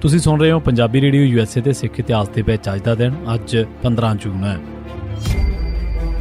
ਤੁਸੀਂ ਸੁਣ ਰਹੇ ਹੋ ਪੰਜਾਬੀ ਰੇਡੀਓ ਯੂਐਸਏ ਤੇ ਸਿੱਖ ਇਤਿਹਾਸ ਦੇ ਵਿੱਚ ਅੱਜ ਦਾ ਦਿਨ, ਅੱਜ 15 ਜੂਨ ਹੈ।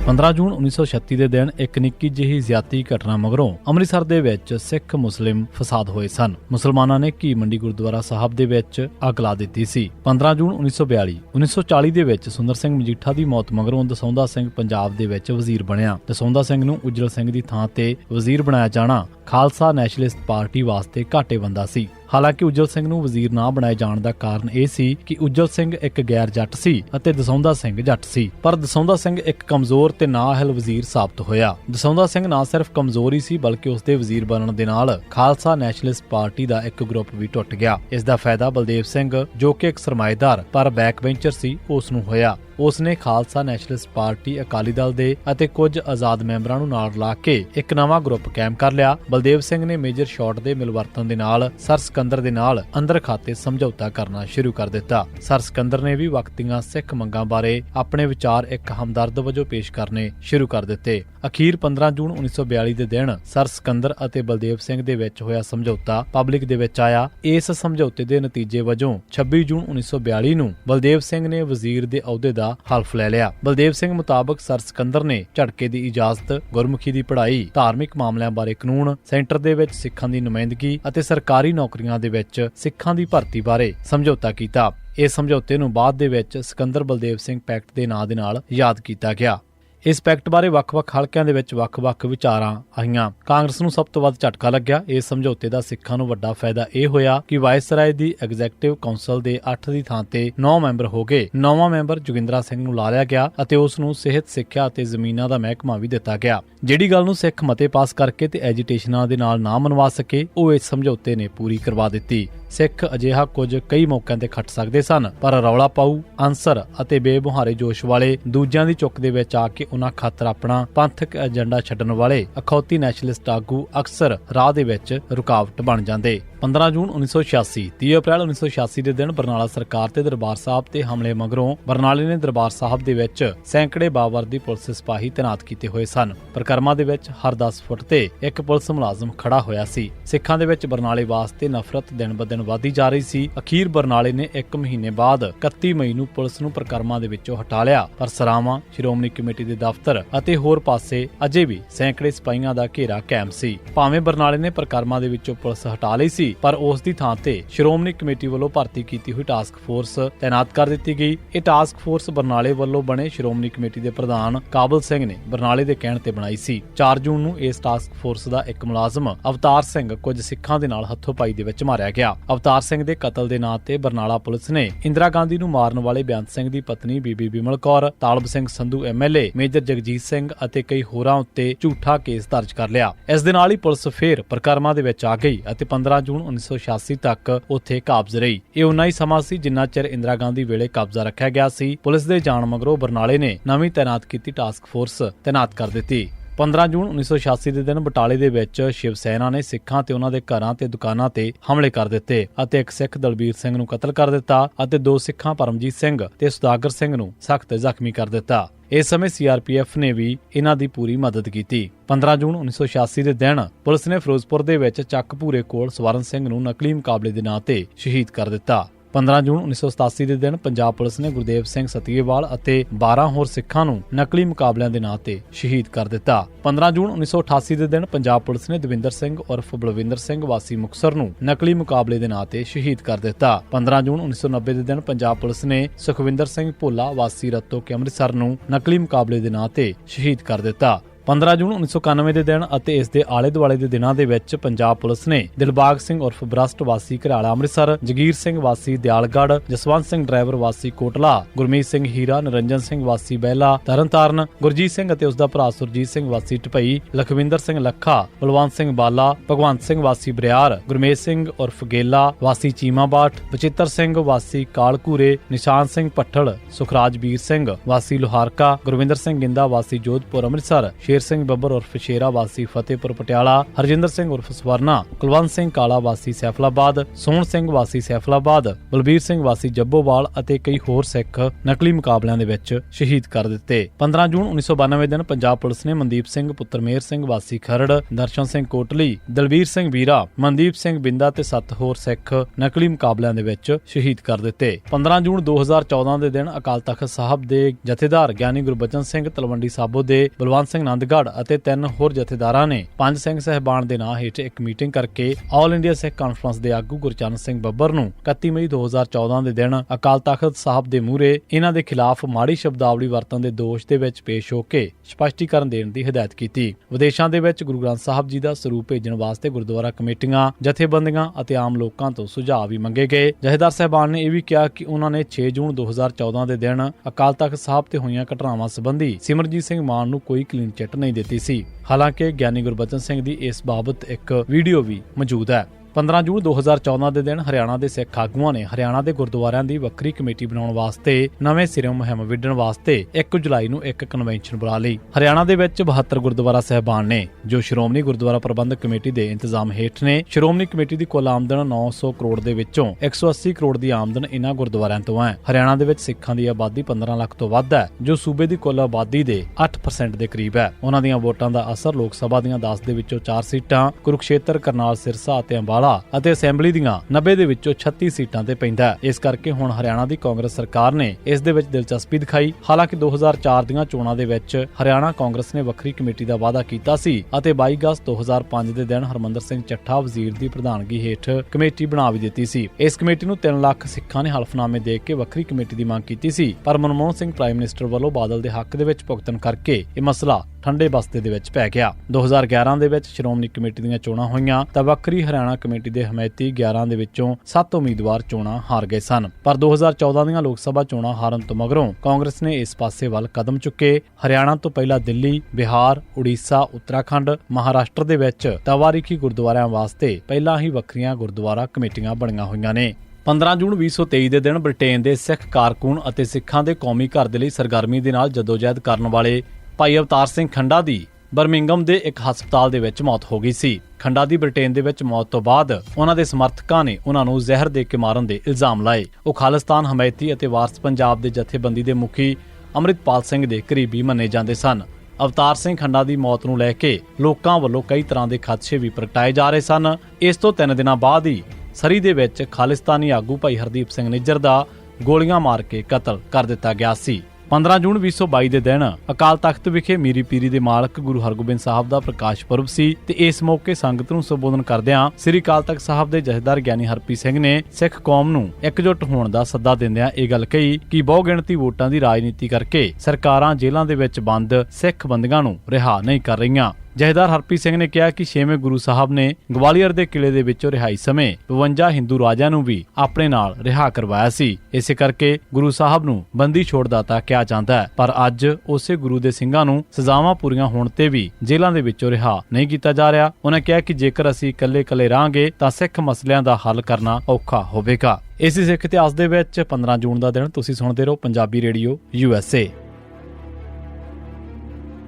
15 ਜੂਨ 1936 ਦੇ ਦਿਨ ਇੱਕ ਨਿੱਕੀ ਜਿਹੀ ਜ਼ਿਆਤੀ ਘਟਨਾ ਮਗਰੋਂ ਅੰਮ੍ਰਿਤਸਰ ਦੇ ਵਿੱਚ ਸਿੱਖ ਮੁਸਲਿਮ ਫਸਾਦ ਹੋਏ ਸਨ। ਮੁਸਲਮਾਨਾਂ ਨੇ ਘੀ ਮੰਡੀ ਗੁਰਦੁਆਰਾ ਸਾਹਿਬ ਦੇ ਵਿੱਚ ਅੱਗ ਲਾ ਦਿੱਤੀ ਸੀ। 15 ਜੂਨ 1942 1940 ਦੇ ਵਿੱਚ ਸੁੰਦਰ ਸਿੰਘ ਮਜੀਠਾ ਦੀ ਮੌਤ ਮਗਰੋਂ ਦਸੌਂਦਾ ਸਿੰਘ ਪੰਜਾਬ ਦੇ ਵਿੱਚ ਵਜ਼ੀਰ ਬਣਿਆ। ਦਸੌਂਦਾ ਸਿੰਘ ਨੂੰ ਉਜਲ ਸਿੰਘ ਦੀ ਥਾਂ ਤੇ ਵਜ਼ੀਰ ਬਣਾਇਆ ਜਾਣਾ ਖਾਲਸਾ ਨੈਸ਼ਨਲਿਸਟ ਪਾਰਟੀ ਵਾਸਤੇ ਘਾਟੇ ਬੰਦਾ ਸੀ। ਹਾਲਾਂਕਿ ਉਜਲ ਸਿੰਘ ਨੂੰ ਵਜ਼ੀਰ ਨਾ ਬਣਾਏ ਜਾਣ ਦਾ ਕਾਰਨ ਇਹ ਸੀ ਕਿ ਉਜਲ ਸਿੰਘ ਇੱਕ ਗੈਰ ਜੱਟ ਸੀ ਅਤੇ ਦਸੌਂਦਾ ਸਿੰਘ ਜੱਟ ਸੀ। ਪਰ ਦਸੌਂਦਾ ਸਿੰਘ ਇੱਕ ਕਮਜ਼ੋਰ ਤੇ ਨਾਅਹਲ ਵਜ਼ੀਰ ਸਾਬਤ ਹੋਇਆ। ਦਸੌਂਦਾ ਸਿੰਘ ਨਾ ਸਿਰਫ ਕਮਜ਼ੋਰ ਹੀ ਸੀ, ਬਲਕਿ ਉਸ ਦੇ ਵਜ਼ੀਰ ਬਣਨ ਦੇ ਨਾਲ ਖਾਲਸਾ ਨੈਸ਼ਨਲਿਸਟ ਪਾਰਟੀ ਦਾ ਇੱਕ ਗਰੁੱਪ ਵੀ ਟੁੱਟ ਗਿਆ। ਇਸ ਦਾ ਫਾਇਦਾ ਬਲਦੇਵ ਸਿੰਘ, ਜੋ ਕਿ ਇੱਕ ਸਰਮਾਏਦਾਰ ਪਰ ਬੈਕ ਬੈਂਚਰ ਸੀ, ਉਸ ਨੂੰ ਹੋਇਆ। ਉਸ ਨੇ ਖਾਲਸਾ ਨੈਸ਼ਨਲਿਸਟ ਪਾਰਟੀ ਅਕਾਲੀ ਦਲ ਦੇ ਅਤੇ ਕੁਝ ਆਜ਼ਾਦ ਮੈਂਬਰਾਂ ਨੂੰ ਨਾਲ ਲਾ ਕੇ ਇੱਕ ਨਵਾਂ ਗਰੁੱਪ ਕਾਇਮ ਕਰ ਲਿਆ। ਬਲਦੇਵ ਸਿੰਘ ਨੇ ਮੇਜਰ ਸ਼ਾਟ ਦੇ ਮਿਲਵਰਤਨ ਦੇ ਨਾਲ ਸਰ ਸਿਕੰਦਰ ਦੇ ਨਾਲ ਅੰਦਰ ਖਾਤੇ ਸਮਝੌਤਾ ਕਰਨਾ ਸ਼ੁਰੂ ਕਰ ਦਿੱਤਾ। ਸਰ ਸਿਕੰਦਰ ਨੇ ਵੀ ਵਕਤੀਆਂ ਸਿੱਖ ਮੰਗਾਂ ਬਾਰੇ ਆਪਣੇ ਵਿਚਾਰ ਇੱਕ ਹਮਦਰਦ ਵਜੋਂ ਪੇਸ਼ ਕਰਨੇ ਸ਼ੁਰੂ ਕਰ ਦਿੱਤੇ। ਅਖੀਰ 15 ਜੂਨ 1942 ਦੇ ਦਿਨ ਸਰ ਸਿਕੰਦਰ ਅਤੇ ਬਲਦੇਵ ਸਿੰਘ ਦੇ ਵਿੱਚ ਹੋਇਆ ਸਮਝੌਤਾ ਪਬਲਿਕ ਦੇ ਵਿੱਚ ਆਇਆ। ਇਸ ਸਮਝੌਤੇ ਦੇ ਨਤੀਜੇ ਵਜੋਂ 26 ਜੂਨ 1942 ਨੂੰ ਬਲਦੇਵ ਸਿੰਘ ਨੇ ਵਜ਼ੀਰ ਦੇ ਅਹੁਦੇ ਦਾ ਹਲਫ ਲੈ ਲਿਆ। ਬਲਦੇਵ ਸਿੰਘ ਮੁਤਾਬਕ ਸਰ ਸਿਕੰਦਰ ਨੇ ਝਟਕੇ ਦੀ ਇਜਾਜ਼ਤ, ਗੁਰਮੁਖੀ ਦੀ ਪੜ੍ਹਾਈ, ਧਾਰਮਿਕ ਮਾਮਲਿਆਂ ਬਾਰੇ ਕਾਨੂੰਨ, ਸੈਂਟਰ ਦੇ ਵਿੱਚ ਸਿੱਖਾਂ ਦੀ ਨੁਮਾਇੰਦਗੀ ਅਤੇ ਸਰਕਾਰੀ ਨੌਕਰੀਆਂ ਦੇ ਵਿੱਚ ਸਿੱਖਾਂ ਦੀ ਭਰਤੀ ਬਾਰੇ ਸਮਝੌਤਾ ਕੀਤਾ। ਇਸ ਸਮਝੌਤੇ ਨੂੰ ਬਾਅਦ ਦੇ ਵਿੱਚ ਸਿਕੰਦਰ ਬਲਦੇਵ ਸਿੰਘ ਪੈਕਟ ਦੇ ਨਾਂ ਦੇ ਨਾਲ ਯਾਦ ਕੀਤਾ ਗਿਆ। ਇਸ ਪੈਕਟ ਬਾਰੇ ਵੱਖ-ਵੱਖ ਹਲਕਿਆਂ ਦੇ ਵਿੱਚ ਵੱਖ-ਵੱਖ ਵਿਚਾਰਾਂ ਆਈਆਂ। ਕਾਂਗਰਸ ਨੂੰ ਸਭ ਤੋਂ ਵੱਧ ਝਟਕਾ ਲੱਗਿਆ। ਇਸ ਸਮਝੌਤੇ ਦਾ ਸਿੱਖਾਂ ਨੂੰ ਵੱਡਾ ਫਾਇਦਾ ਇਹ ਹੋਇਆ ਕਿ ਵਾਇਸਰਾਏ ਦੀ ਐਗਜ਼ੈਕਟਿਵ ਕਾਉਂਸਲ ਦੇ 8 ਦੀ ਥਾਂ ਤੇ 9 ਮੈਂਬਰ ਹੋ ਗਏ। ਨੌਵਾਂ ਮੈਂਬਰ ਜੋਗਿੰਦਰਾ ਸਿੰਘ ਨੂੰ ਲਾ ਲਿਆ ਗਿਆ ਅਤੇ ਉਸ ਨੂੰ ਸਿਹਤ, ਸਿੱਖਿਆ ਅਤੇ ਜ਼ਮੀਨਾਂ ਦਾ ਮਹਿਕਮਾ ਵੀ ਦਿੱਤਾ ਗਿਆ। ਜਿਹੜੀ ਗੱਲ ਨੂੰ ਸਿੱਖ ਮਤੇ ਪਾਸ ਕਰਕੇ ਤੇ ਐਜੀਟੇਸ਼ਨਾਂ ਦੇ ਨਾਲ ਨਾ ਮਨਵਾ ਸਕੇ, ਉਹ ਇਸ ਸਮਝੌਤੇ ਨੇ ਪੂਰੀ ਕਰਵਾ ਦਿੱਤੀ। ਸਿੱਖ ਅਜਿਹਾ ਕੁਝ ਕਈ ਮੌਕਿਆਂ ਤੇ ਖੱਟ ਸਕਦੇ ਸਨ, ਪਰ ਰੌਲਾ ਪਾਉ ਅਨਸਰ ਅਤੇ ਬੇਬੁਹਾਰੇ ਜੋਸ਼ ਵਾਲੇ ਦੂਜਿਆਂ ਦੀ ਚੁੱਕ ਦੇ ਵਿੱਚ ਆ ਕੇ ਉਹਨਾਂ ਖਾਤਰ ਆਪਣਾ ਪੰਥਕ ਏਜੰਡਾ ਛੱਡਣ ਵਾਲੇ ਅਖੌਤੀ ਨੈਸ਼ਨਲਿਸਟ ਆਗੂ ਅਕਸਰ ਰਾਹ ਦੇ ਵਿੱਚ ਰੁਕਾਵਟ ਬਣ ਜਾਂਦੇ। 15 ਜੂਨ 1986 30 ਅਪ੍ਰੈਲ 1986 ਦੇ ਦਿਨ ਬਰਨਾਲਾ ਸਰਕਾਰ ਤੇ ਦਰਬਾਰ ਸਾਹਿਬ ਤੇ ਹਮਲੇ ਮਗਰੋਂ ਬਰਨਾਲੇ ਨੇ ਦਰਬਾਰ ਸਾਹਿਬ ਦੇ ਵਿੱਚ ਸੈਂਕੜੇ ਬਾਵਰਦੀ ਪੁਲਿਸ ਸਿਪਾਹੀ ਤਾਇਨਾਤ ਕੀਤੇ ਹੋਏ ਸਨ। ਪ੍ਰਕਰਮਾਂ ਦੇ ਵਿੱਚ ਹਰ 10 ਫੁੱਟ ਤੇ ਇੱਕ ਪੁਲਿਸ ਮੁਲਾਜ਼ਮ ਖੜਾ ਹੋਇਆ ਸੀ। ਸਿੱਖਾਂ ਦੇ ਵਿੱਚ ਬਰਨਾਲੇ ਵਾਸਤੇ ਨਫ਼ਰਤ ਦਿਨ ਬ ਦਿਨ ਵਧਦੀ ਜਾ ਰਹੀ ਸੀ। ਅਖੀਰ ਬਰਨਾਲੇ ਨੇ 1 ਮਹੀਨੇ ਬਾਅਦ 31 ਮਈ ਨੂੰ ਪੁਲਿਸ ਨੂੰ ਪ੍ਰਕਰਮਾਂ ਦੇ ਵਿੱਚੋਂ ਹਟਾ ਲਿਆ। ਪਰ ਸਰਾਵਾਂ, ਸ਼੍ਰੋਮਣੀ ਕਮੇਟੀ ਦੇ ਦਫ਼ਤਰ ਅਤੇ ਹੋਰ ਪਾਸੇ ਅਜੇ ਵੀ ਸੈਂਕੜੇ ਸਿਪਾਹੀਆਂ ਦਾ ਘੇਰਾ ਕਾਇਮ ਸੀ। ਭਾਵੇਂ ਬਰਨਾਲੇ ਨੇ ਪ੍ਰਕਰਮਾਂ ਦੇ ਵਿੱਚੋਂ ਪੁਲਿਸ ਹਟਾ ਲਈ ਸੀ, ਪਰ ਉਸ ਦੀ ਥਾਂ ਤੇ ਸ਼੍ਰੋਮਣੀ ਕਮੇਟੀ ਵੱਲੋਂ ਭਰਤੀ ਕੀਤੀ ਹੋਈ ਟਾਸਕ ਫੋਰਸ ਤਾਇਨਾਤ ਕਰ ਦਿੱਤੀ ਗਈ। ਇਹ ਟਾਸਕ ਫੋਰਸ ਬਰਨਾਲੇ ਵੱਲੋਂ ਬਣੇ ਸ਼੍ਰੋਮਣੀ ਕਮੇਟੀ ਦੇ ਪ੍ਰਧਾਨ ਕਾਬਲ ਸਿੰਘ ਨੇ ਬਰਨਾਲੇ ਦੇ ਕਹਿਣ ਤੇ ਬਣਾਈ ਸੀ। 4 ਜੂਨ ਨੂੰ ਇਸ ਟਾਸਕ ਫੋਰਸ ਦਾ ਇੱਕ ਮੁਲਾਜ਼ਮ ਅਵਤਾਰ ਸਿੰਘ ਕੁਝ ਸਿੱਖਾਂ ਦੇ ਨਾਲ ਹੱਥੋਂ ਪਾਈ ਦੇ ਵਿੱਚ ਮਾਰਿਆ ਗਿਆ। ਅਵਤਾਰ ਸਿੰਘ ਦੇ ਕਤਲ ਦੇ ਨਾਂ ਤੇ ਬਰਨਾਲਾ ਪੁਲਿਸ ਨੇ ਇੰਦਰਾ ਗਾਂਧੀ ਨੂੰ ਮਾਰਨ ਵਾਲੇ ਬੇਅੰਤ ਸਿੰਘ ਦੀ ਪਤਨੀ ਬੀਬੀ ਬਿਮਲ ਕੌਰ, ਤਾਲਬ ਸਿੰਘ ਸੰਧੂ ਐਮਐਲਏ ਮੇਜਰ ਜਗਜੀਤ ਸਿੰਘ ਅਤੇ ਕਈ ਹੋਰਾਂ ਉੱਤੇ ਝੂਠਾ ਕੇਸ ਦਰਜ ਕਰ ਲਿਆ। ਇਸ ਦੇ ਨਾਲ ਹੀ ਪੁਲਿਸ ਫੇਰ ਪ੍ਰਕਰਮਾਂ ਦੇ ਵਿੱਚ ਆ ਗਈ ਅਤੇ 15 ਜੂਨ 1986 ਤੱਕ ਉੱਥੇ ਕਾਬਜ਼ ਰਹੀ। ਇਹ ਉਨਾ ਹੀ ਸਮਾਂ ਸੀ ਜਿੰਨਾ ਚਿਰ ਇੰਦਰਾ ਗਾਂਧੀ ਵੇਲੇ ਕਬਜ਼ਾ ਰੱਖਿਆ ਗਿਆ ਸੀ। ਪੁਲਿਸ ਦੇ ਜਾਣ ਮਗਰੋਂ ਬਰਨਾਲੇ ਨੇ ਨਵੀਂ ਤਾਇਨਾਤ ਕੀਤੀ ਟਾਸਕ ਫੋਰਸ ਤਾਇਨਾਤ ਕਰ ਦਿੱਤੀ। 15 ਜੂਨ 1986 ਦੇ ਦਿਨ ਬਟਾਲੇ ਦੇ ਵਿੱਚ ਸ਼ਿਵ ਸੈਨਾ ਨੇ ਸਿੱਖਾਂ ਤੇ ਉਹਨਾਂ ਦੇ ਘਰਾਂ ਤੇ ਦੁਕਾਨਾਂ ਤੇ ਹਮਲੇ ਕਰ ਦਿੱਤੇ ਅਤੇ ਇੱਕ ਸਿੱਖ ਦਲਬੀਰ ਸਿੰਘ ਨੂੰ ਕਤਲ ਕਰ ਦਿੱਤਾ ਅਤੇ ਦੋ ਸਿੱਖਾਂ ਪਰਮਜੀਤ ਸਿੰਘ ਤੇ ਸੁਦਾਗਰ ਸਿੰਘ ਨੂੰ ਸਖਤ ਜ਼ਖਮੀ ਕਰ ਦਿੱਤਾ। ਇਸ ਸਮੇਂ ਸੀਆਰਪੀਐਫ ਨੇ ਵੀ ਇਹਨਾਂ ਦੀ ਪੂਰੀ ਮਦਦ ਕੀਤੀ। 15 ਜੂਨ 1986 ਦੇ ਦਿਨ ਪੁਲਿਸ ਨੇ ਫਿਰੋਜ਼ਪੁਰ ਦੇ ਵਿੱਚ ਚੱਕ ਭੂਰੇ ਕੋਲ ਸਵਰਨ ਸਿੰਘ ਨੂੰ ਨਕਲੀ ਮੁਕਾਬਲੇ ਦੇ ਨਾਂ ਤੇ ਸ਼ਹੀਦ ਕਰ ਦਿੱਤਾ। 15 ਜੂਨ 1987 ਦੇ ਦਿਨ ਪੰਜਾਬ ਪੁਲਿਸ ਨੇ ਗੁਰਦੇਵ ਸਿੰਘ ਸਤੀਏਵਾਲ ਅਤੇ 12 ਹੋਰ ਸਿੱਖਾਂ ਨੂੰ ਨਕਲੀ ਮੁਕਾਬਲਿਆਂ ਦੇ ਨਾਂ ਤੇ ਸ਼ਹੀਦ ਕਰ ਦਿੱਤਾ। 15 ਜੂਨ 1988 ਦੇ ਦਿਨ ਪੰਜਾਬ ਪੁਲਿਸ ਨੇ ਦਵਿੰਦਰ ਸਿੰਘ ਉਰਫ ਬਲਵਿੰਦਰ ਸਿੰਘ ਵਾਸੀ ਮੁਕਸਰ ਨੂੰ ਨਕਲੀ ਮੁਕਾਬਲੇ ਦੇ ਨਾਂ ਤੇ ਸ਼ਹੀਦ ਕਰ ਦਿੱਤਾ। 15 ਜੂਨ 1990 ਦੇ ਦਿਨ ਪੰਜਾਬ ਪੁਲਿਸ ਨੇ ਸੁਖਵਿੰਦਰ ਸਿੰਘ ਭੋਲਾ ਵਾਸੀ ਰਤੋ ਕੇ ਅੰਮ੍ਰਿਤਸਰ ਨੂੰ ਨਕਲੀ ਮੁਕਾਬਲੇ ਦੇ ਨਾਂ ਤੇ ਸ਼ਹੀਦ ਕਰ ਦਿੱਤਾ। 15 ਜੂਨ 1991 ਦੇ ਦਿਨ ਅਤੇ ਇਸ ਦੇ ਆਲੇ ਦੁਆਲੇ ਦੇ ਦਿਨਾਂ ਦੇ ਵਿੱਚ ਪੰਜਾਬ ਪੁਲਿਸ ਨੇ ਦਿਲਬਾਗ ਸਿੰਘ ਉਰਫ ਬਰਸਟ ਵਾਸੀ ਘਰਾਲਾ ਅੰਮ੍ਰਿਤਸਰ, ਜਗੀਰ ਸਿੰਘ ਵਾਸੀ ਦਿਆਲਗੜ੍ਹ, ਜਸਵੰਤ ਸਿੰਘ ਡਰਾਈਵਰ ਵਾਸੀ ਕੋਟਲਾ, ਗੁਰਮੀਤ ਸਿੰਘ ਹੀਰਾ, ਨਰਿੰਜਨ ਸਿੰਘ ਵਾਸੀ ਬਹਿਲਾ ਤਰਨਤਾਰਨ, ਗੁਰਜੀਤ ਸਿੰਘ ਅਤੇ ਉਸ ਦਾ ਭਰਾ ਸੁਰਜੀਤ ਸਿੰਘ ਵਾਸੀ ਟਪਈ ਲਖਵਿੰਦਰ ਸਿੰਘ ਲੱਖਾ, ਬਲਵੰਤ ਸਿੰਘ ਬਾਲਾ, ਭਗਵੰਤ ਸਿੰਘ ਵਾਸੀ ਬਰਿਆਰ ਗੁਰਮੇਸ਼ ਸਿੰਘ ਉਰਫ ਗੇਲਾ, ਵਾਸੀ ਚੀਮਾਬਾਟ ਬਚਿੱਤਰ ਸਿੰਘ ਵਾਸੀ ਕਾਲਕੂਰੇ, ਨਿਸ਼ਾਨ ਸਿੰਘ ਪੱਠਲ ਸੁਖਰਾਜ ਵੀਰ ਸਿੰਘ, ਵਾਸੀ ਲੋਹਾਰਕਾ, ਗੁਰਵਿੰਦਰ ਸਿੰਘ ਗਿੰਦਾ ਵਾਸੀ ਜੋਧਪੁਰ ਅੰਮ੍ਰਿਤਸਰ ਸ਼ੇਰ ਸਿੰਘ ਬੱਬਰ ਉਰਫ ਸ਼ੇਰਾ ਵਾਸੀ ਫਤਿਹਪੁਰ ਪਟਿਆਲਾ, ਹਰਜਿੰਦਰ ਸਿੰਘ ਉਰਫ ਸਵਰਨਾ, ਕੁਲਵੰਤ ਸਿੰਘ ਕਾਲਾ ਵਾਸੀ ਸੈਫਲਾਬਾਦ, ਸੋਹਣ ਸਿੰਘ ਵਾਸੀ ਸੈਫਲਾਬਾਦ, ਬਲਬੀਰ ਸਿੰਘ ਵਾਸੀ ਜੱਬੋਵਾਲ ਅਤੇ ਕਈ ਹੋਰ ਸਿੱਖ ਨਕਲੀ ਮੁਕਾਬਲਿਆਂ ਦੇ ਵਿੱਚ ਸ਼ਹੀਦ ਕਰ ਦਿੱਤੇ। 15 ਜੂਨ 1992 ਦਿਨ ਪੰਜਾਬ ਪੁਲਿਸ ਨੇ ਮਨਦੀਪ ਸਿੰਘ, ਪੁੱਤਰ ਮੇਹਰ ਸਿੰਘ ਵਾਸੀ ਖਰੜ, ਦਰਸ਼ਨ ਸਿੰਘ ਕੋਟਲੀ ਦਲਵੀਰ ਸਿੰਘ ਵੀਰਾ, ਮਨਦੀਪ ਸਿੰਘ ਬਿੰਦਾ ਤੇ ਸੱਤ ਹੋਰ ਸਿੱਖ ਨਕਲੀ ਮੁਕਾਬਲਿਆਂ ਦੇ ਵਿੱਚ ਸ਼ਹੀਦ ਕਰ ਦਿੱਤੇ। 15 ਜੂਨ 2014 ਦੇ ਦਿਨ ਅਕਾਲ ਤਖਤ ਸਾਹਿਬ ਦੇ ਜਥੇਦਾਰ ਗਿਆਨੀ ਗੁਰਬਚਨ ਸਿੰਘ ਤਲਵੰਡੀ ਸਾਬੋ ਦੇ ਬਲਵੰਤ ਸਿੰਘ ਨੰਦ ਨੰਦਗੜ੍ਹ ਅਤੇ ਤਿੰਨ ਹੋਰ ਜਥੇਦਾਰਾਂ ਨੇ ਪੰਜ ਸਿੰਘ ਸਹਿਬਾਨ ਦੇ ਨਾਂ ਹੇਠ ਇੱਕ ਮੀਟਿੰਗ ਕਰਕੇ ਆਲ ਇੰਡੀਆ ਸਿੱਖ ਕਾਨਫਰੰਸ ਦੇ ਆਗੂ ਗੁਰਚਰਨ ਸਿੰਘ ਬੱਬਰ ਨੂੰ 31 ਮਈ 2014 ਦੇ ਦਿਨ ਅਕਾਲ ਤਖਤ ਸਾਹਿਬ ਦੇ ਮੂਹਰੇ ਇਹਨਾਂ ਦੇ ਖਿਲਾਫ ਮਾੜੀ ਸ਼ਬਦਾਵਲੀ ਵਰਤਣ ਦੇ ਦੋਸ਼ ਦੇ ਵਿੱਚ ਪੇਸ਼ ਹੋ ਕੇ ਸਪਸ਼ਟੀਕਰਨ ਦੇਣ ਦੀ ਹਦਾਇਤ ਕੀਤੀ। ਵਿਦੇਸ਼ਾਂ ਦੇ ਵਿੱਚ ਗੁਰੂ ਗ੍ਰੰਥ ਸਾਹਿਬ ਜੀ ਦਾ ਸਰੂਪ ਭੇਜਣ ਵਾਸਤੇ ਗੁਰਦੁਆਰਾ ਕਮੇਟੀਆਂ, ਜਥੇਬੰਦੀਆਂ ਅਤੇ ਆਮ ਲੋਕਾਂ ਤੋਂ ਸੁਝਾਅ ਵੀ ਮੰਗੇ ਗਏ। ਜਥੇਦਾਰ ਸਾਹਿਬਾਨ ਨੇ ਇਹ ਵੀ ਕਿਹਾ ਕਿ ਉਹਨਾਂ ਨੇ 6 ਜੂਨ 2014 ਦੇ ਦਿਨ ਅਕਾਲ ਤਖਤ ਸਾਹਿਬ ਤੇ ਹੋਈਆਂ ਘਟਨਾਵਾਂ ਸੰਬੰਧੀ ਸਿਮਰਜੀਤ ਸਿੰਘ ਮਾਨ ਨੂੰ ਕੋਈ ਕਲੀਨ ਚਿੱਟ ਨਹੀਂ ਦਿੱਤੀ ਸੀ। ਹਾਲਾਂਕਿ ਗਿਆਨੀ ਗੁਰਬਚਨ ਸਿੰਘ ਦੀ ਇਸ ਬਾਬਤ ਇੱਕ ਵੀਡੀਓ ਵੀ ਮੌਜੂਦ ਹੈ। 15 ਜੂਨ 2014 ਦੇ ਦਿਨ ਹਰਿਆਣਾ ਦੇ ਸਿੱਖ ਆਗੂਆਂ ਨੇ ਹਰਿਆਣਾ ਦੇ ਗੁਰਦੁਆਰਿਆਂ ਦੀ ਵੱਖਰੀ ਕਮੇਟੀ ਬਣਾਉਣ ਵਾਸਤੇ ਨਵੇਂ ਸਿਰੋਂ ਮੁਹਿੰਮ ਵਿੱਢਣ ਵਾਸਤੇ 1 ਜੁਲਾਈ ਨੂੰ ਇੱਕ ਕਨਵੈਨਸ਼ਨ ਬੁਲਾ ਲਈ। ਹਰਿਆਣਾ ਦੇ ਵਿੱਚ 72 ਗੁਰਦੁਆਰਾ ਸਹਿਬਾਨ ਨੇ, ਜੋ ਸ਼੍ਰੋਮਣੀ ਗੁਰਦੁਆਰਾ ਪ੍ਰਬੰਧਕ ਕਮੇਟੀ ਦੇ ਇੰਤਜ਼ਾਮ ਹੇਠ ਨੇ। ਸ਼੍ਰੋਮਣੀ ਕਮੇਟੀ ਦੀ ਕੁੱਲ ਆਮਦਨ 900 ਕਰੋੜ ਦੇ ਵਿੱਚੋਂ 180 ਕਰੋੜ ਦੀ ਆਮਦਨ ਇਹਨਾਂ ਗੁਰਦੁਆਰਿਆਂ ਤੋਂ ਹੈ। ਹਰਿਆਣਾ ਦੇ ਵਿੱਚ ਸਿੱਖਾਂ ਦੀ ਆਬਾਦੀ 15 ਲੱਖ ਤੋਂ ਵੱਧ ਹੈ, ਜੋ ਸੂਬੇ ਦੀ ਕੁੱਲ ਆਬਾਦੀ ਦੇ 8% ਦੇ ਕਰੀਬ ਹੈ। ਉਹਨਾਂ ਦੀਆਂ ਵੋਟਾਂ ਦਾ ਅਸਰ ਲੋਕ ਸਭਾ ਦੀਆਂ 10 ਦੇ ਵਿੱਚੋਂ 4 ਸੀਟਾਂ, ਕੁਰੂਕਸ਼ੇਤਰ, ਕਰਨਾਲ, ਸਿਰਸਾ ਅਤੇ ਅੰਬਾਲਾ ਅਤੇ ਅਸੈਂਬਲੀ ਦੀਆਂ 90 ਦੇ ਵਿੱਚੋਂ 36 ਸੀਟਾਂ ਤੇ ਪੈਂਦਾ ਇਸ ਕਰਕੇ ਹੁਣ ਹਰਿਆਣਾ ਦੀ ਕਾਂਗਰਸ ਸਰਕਾਰ ਨੇ ਇਸ ਦੇ ਵਿੱਚ ਦਿਲਚਸਪੀ ਦਿਖਾਈ। ਹਾਲਾਂਕਿ 2004 ਦੀਆਂ ਚੋਣਾਂ ਦੇ ਵਿੱਚ ਹਰਿਆਣਾ ਕਾਂਗਰਸ ਨੇ ਵੱਖਰੀ ਕਮੇਟੀ ਦਾ ਵਾਅਦਾ ਕੀਤਾ ਸੀ ਅਤੇ 22 ਅਗਸਤ 2005 ਦੇ ਦਿਨ ਹਰਮੰਦਰ ਸਿੰਘ ਚੱਠਾ ਵਜ਼ੀਰ ਦੀ ਪ੍ਰਧਾਨਗੀ ਹੇਠ ਕਮੇਟੀ ਬਣਾ ਵੀ ਦਿੱਤੀ ਸੀ। ਇਸ ਕਮੇਟੀ ਨੂੰ 3 ਲੱਖ ਸਿੱਖਾਂ ਨੇ ਹਲਫਨਾਮੇ ਦੇ ਕੇ ਵੱਖਰੀ ਕਮੇਟੀ ਦੀ ਮੰਗ ਕੀਤੀ ਸੀ। ਪਰ ਮਨਮੋਹਨ ਸਿੰਘ ਪ੍ਰਾਈਮ ਮਿਨਿਸਟਰ ਵੱਲੋਂ ਬਾਦਲ ਦੇ ਹੱਕ ਦੇ ਵਿੱਚ ਭੁਗਤਣ ਕਰਕੇ ਇਹ ਮਸਲਾ ਠੰਡੇ ਬਸਤੇ ਦੇ ਵਿੱਚ ਪੈ ਗਿਆ। 2011 ਦੇ ਵਿੱਚ ਸ਼੍ਰੋਮਣੀ ਕਮੇਟੀ ਦੀਆਂ ਚੋਣਾਂ ਹੋਈਆਂ ਤਾਂ ਵੱਖਰੀ ਹਰਿਆਣਾ ਕਮੇਟੀ ਦੇ ਹਮਾਇਤੀ 11 ਦੇ ਵਿੱਚੋਂ 7 ਉਮੀਦਵਾਰ ਚੋਣਾਂ ਹਾਰ ਗਏ ਸਨ। ਪਰ 2014 ਦੀਆਂ ਲੋਕ ਸਭਾ ਚੋਣਾਂ ਹਾਰਨ ਤੋਂ ਮਗਰੋਂ ਕਾਂਗਰਸ ਨੇ ਇਸ ਪਾਸੇ ਵੱਲ ਕਦਮ ਚੁੱਕੇ। ਹਰਿਆਣਾ ਤੋਂ ਪਹਿਲਾਂ ਦਿੱਲੀ, ਬਿਹਾਰ, ਉੜੀਸਾ, ਉੱਤਰਾਖੰਡ, ਮਹਾਰਾਸ਼ਟਰ ਦੇ ਵਿੱਚ ਤਵਾਰੀਖੀ ਗੁਰਦੁਆਰਿਆਂ ਵਾਸਤੇ ਪਹਿਲਾਂ ਹੀ ਵੱਖਰੀਆਂ ਗੁਰਦੁਆਰਾ ਕਮੇਟੀਆਂ ਬਣੀਆਂ ਹੋਈਆਂ ਨੇ। 15 ਜੂਨ 2023 ਦੇ ਦਿਨ ਬ੍ਰਿਟੇਨ ਦੇ ਸਿੱਖ ਕਾਰਕੁਨ ਅਤੇ ਸਿੱਖਾਂ ਦੇ ਕੌਮੀ ਘਰ ਦੇ ਲਈ ਸਰਗਰਮੀ ਦੇ ਨਾਲ ਜਦੋਜਹਿਦ ਕਰਨ ਵਾਲੇ ਭਾਈ ਅਵਤਾਰ ਸਿੰਘ ਖੰਡਾ ਦੀ ਬਰਮਿੰਗਮ ਦੇ ਇੱਕ ਹਸਪਤਾਲ ਦੇ ਵਿੱਚ ਮੌਤ ਹੋ ਗਈ ਸੀ। ਖੰਡਾ ਦੀ ਬ੍ਰਿਟੇਨ ਦੇ ਵਿੱਚ ਮੌਤ ਤੋਂ ਬਾਅਦ ਉਹਨਾਂ ਦੇ ਸਮਰਥਕਾਂ ਨੇ ਉਹਨਾਂ ਨੂੰ ਜ਼ਹਿਰ ਦੇ ਕੇ ਮਾਰਨ ਦੇ ਇਲਜ਼ਾਮ ਲਾਏ। ਉਹ ਖਾਲਿਸਤਾਨ, ਹਮਾਇਤੀ ਅਤੇ ਵਾਰਸ ਪੰਜਾਬ ਦੇ ਜਥੇਬੰਦੀ ਦੇ ਮੁਖੀ ਅੰਮ੍ਰਿਤਪਾਲ ਸਿੰਘ ਦੇ ਕਰੀਬੀ ਮੰਨੇ ਜਾਂਦੇ ਸਨ। ਅਵਤਾਰ ਸਿੰਘ ਖੰਡਾ ਦੀ ਮੌਤ ਨੂੰ ਲੈ ਕੇ ਲੋਕਾਂ ਵੱਲੋਂ ਕਈ ਤਰ੍ਹਾਂ ਦੇ ਖਦਸ਼ੇ ਵੀ ਪ੍ਰਗਟਾਏ ਜਾ ਰਹੇ ਸਨ। ਇਸ ਤੋਂ ਤਿੰਨ ਦਿਨਾਂ ਬਾਅਦ ਹੀ ਸਰੀ ਦੇ ਵਿੱਚ ਖਾਲਿਸਤਾਨੀ ਆਗੂ ਭਾਈ ਹਰਦੀਪ ਸਿੰਘ ਨਿੱਜਰ ਦਾ ਗੋਲੀਆਂ ਮਾਰ ਕੇ ਕਤਲ ਕਰ ਦਿੱਤਾ ਗਿਆ ਸੀ। 15 ਜੂਨ 2022 ਦੇ ਦਿਨ ਅਕਾਲ ਤਖਤ ਵਿਖੇ ਮੀਰੀ ਪੀਰੀ ਦੇ ਮਾਲਕ ਗੁਰੂ ਹਰਗੋਬਿੰਦ ਸਾਹਿਬ ਦਾ ਪ੍ਰਕਾਸ਼ ਪੁਰਬ ਸੀ ਤੇ ਇਸ ਮੌਕੇ ਸੰਗਤ ਨੂੰ ਸੰਬੋਧਨ ਕਰਦਿਆਂ ਸ੍ਰੀ ਅਕਾਲ ਤਖਤ ਸਾਹਿਬ ਦੇ ਜਥੇਦਾਰ ਗਿਆਨੀ ਹਰਪ੍ਰੀਤ ਸਿੰਘ ਨੇ ਸਿੱਖ ਕੌਮ ਨੂੰ ਇਕਜੁੱਟ ਹੋਣ ਦਾ ਸੱਦਾ ਦਿੰਦਿਆਂ ਇਹ ਗੱਲ ਕਹੀ ਕਿ ਬਹੁ ਗਿਣਤੀ ਵੋਟਾਂ ਦੀ ਰਾਜਨੀਤੀ ਕਰਕੇ ਸਰਕਾਰਾਂ ਜੇਲ੍ਹਾਂ ਦੇ ਵਿੱਚ ਬੰਦ ਸਿੱਖ ਬੰਦੀਆਂ ਨੂੰ ਰਿਹਾ ਨਹੀਂ ਕਰ ਰਹੀਆਂ। ਜਹੇਦਾਰ ਹਰਪ੍ਰੀਤ ਸਿੰਘ ਨੇ ਕਿਹਾ ਕਿ ਛੇਵੇਂ ਗੁਰੂ ਸਾਹਿਬ ਨੇ ਗਵਾਲੀਅਰ ਦੇ ਕਿਲੇ ਦੇ ਵਿੱਚੋਂ ਰਿਹਾਈ ਸਮੇਂ 52 ਹਿੰਦੂ ਰਾਜਿਆਂ ਨੂੰ ਵੀ ਆਪਣੇ ਨਾਲ ਰਿਹਾ ਕਰਵਾਇਆ ਸੀ। ਇਸੇ ਕਰਕੇ ਗੁਰੂ ਸਾਹਿਬ ਨੂੰ ਬੰਦੀ ਛੋੜਦਾਤਾ ਕਿਹਾ ਜਾਂਦਾ ਹੈ। ਪਰ ਅੱਜ ਉਸੇ ਗੁਰੂ ਦੇ ਸਿੰਘਾਂ ਨੂੰ ਸਜ਼ਾਵਾਂ ਪੂਰੀਆਂ ਹੋਣ ਤੇ ਵੀ ਜੇਲ੍ਹਾਂ ਦੇ ਵਿੱਚੋਂ ਰਿਹਾ ਨਹੀਂ ਕੀਤਾ ਜਾ ਰਿਹਾ। ਉਹਨਾਂ ਕਿਹਾ ਕਿ ਜੇਕਰ ਅਸੀਂ ਇਕੱਲੇ-ਇਕੱਲੇ ਰਾਂਗੇ ਤਾਂ ਸਿੱਖ ਮਸਲਿਆਂ ਦਾ ਹੱਲ ਕਰਨਾ ਔਖਾ ਹੋਵੇਗਾ। ਇਸੇ ਸਿੱਖ ਇਤਿਹਾਸ ਦੇ ਵਿੱਚ 15 ਜੂਨ ਦਾ ਦਿਨ ਤੁਸੀਂ ਸੁਣਦੇ ਰਹੋ Punjabi radio U S A.